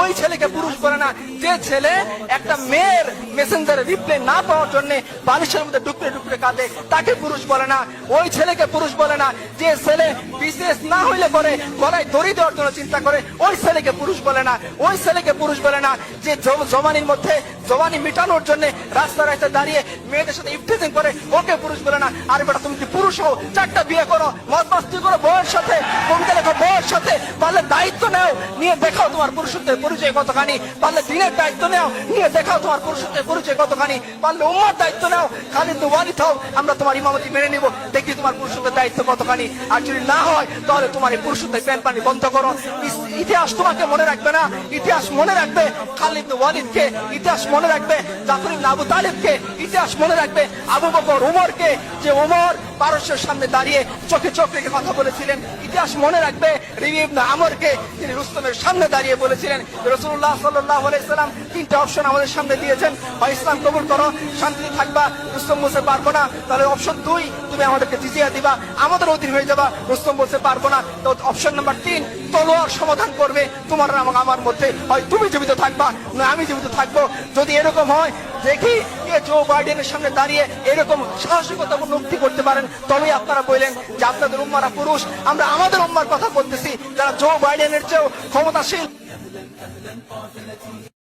ওই ছেলেকে পুরুষ বলে না। যে ছেলে একটা মেয়ের মেসেঞ্জারে রিপ্লাই না পাওয়ার জন্য বালিশের মধ্যে ডুকরে ডুকরে কাঁদে, তাকে পুরুষ বলে না। ওই ছেলেকে পুরুষ বলে না। যে ছেলে বিজনেস না হইলে পরে গলায় দড়ি দেওয়ার জন্য চিন্তা করে, ওই ছেলেকে পুরুষ বলে না। ওই ছেলেকে পুরুষ বলে না। যে জমানির মধ্যে জমানি মিটানোর জন্য রাস্তা রাস্তায় দাঁড়িয়ে মেয়েদের সাথে ইফটিজিং করে, ওকে পুরুষ বলে না। আর বেটা, তুমি কি পুরুষ চারটা বিয়ে করো মদ করো, বউয়ের সাথে, কবিতা লেখো, বউয়ের সাথে, পারলে দায়িত্ব নাও, নিয়ে দেখাও তোমার পুরুষত্বের পরিচয় কতখানি, পারলে দিনের দায়িত্ব নাও, নিয়ে দেখাও তোমার পুরুষত্বের পরিচয় কতখানি, পারলে উম্মার দায়িত্ব নাও খালি ওয়ালি থাও আমরা তোমার ইমামতি মেনে নিব, দেখি তোমার পুরুষত্বের দায়িত্ব কতখানি, আর যদি না হয়, তাহলে তোমার এই পুরুষত্বের প্যান পানি বন্ধ করো। ইতিহাস তোমাকে মনে রাখবে না, ইতিহাস মনে রাখবে, খালিদ ওয়ালিদকে ইতিহাস মনে রাখবে জাফর আবু তালিবকে ইতিহাস মনে রাখবে, আবু বকর উমরকে, যে উমর পারস্যের সামনে দাঁড়িয়ে চোখে চোখ রেখে কথা বলেছিলেন। ইতিহাস মনে রাখবে আমরকে তিনি রুস্তমের সামনে দাঁড়িয়ে বলেছিলেন রসুল্লাহ সাল্লাহ আলাইসাল্লাম তিনটা অপশন আমাদের সামনে দিয়েছেন। হয় ইসলাম কবুল করো, শান্তিতে থাকবা, রুস্তম মুসে পারব না। তাহলে অপশন দুই তুমি আমাদেরকে জিজিয়া দিবা, আমাদের অধীন হয়ে যাবা। রুস্তম বলতে পারব না। তো অপশন নাম্বার তিন, তলোয়ার সমাধান করবে তোমার আর আমার- মধ্যে। হয় তুমি জীবিত থাকবা, না আমি জীবিত থাকব। যদি এরকম হয়, দেখি কে জো বাইডেনের সামনে দাঁড়িয়ে এরকম সাহসিকতা মুক্তি করতে পারেন। তবে আপনারা বললেন যে আপনাদের উম্মারা পুরুষ। আমরা আমাদের উম্মার কথা বলতেছি, যারা জো বাইডেনের চেয়েও ক্ষমতাশীল।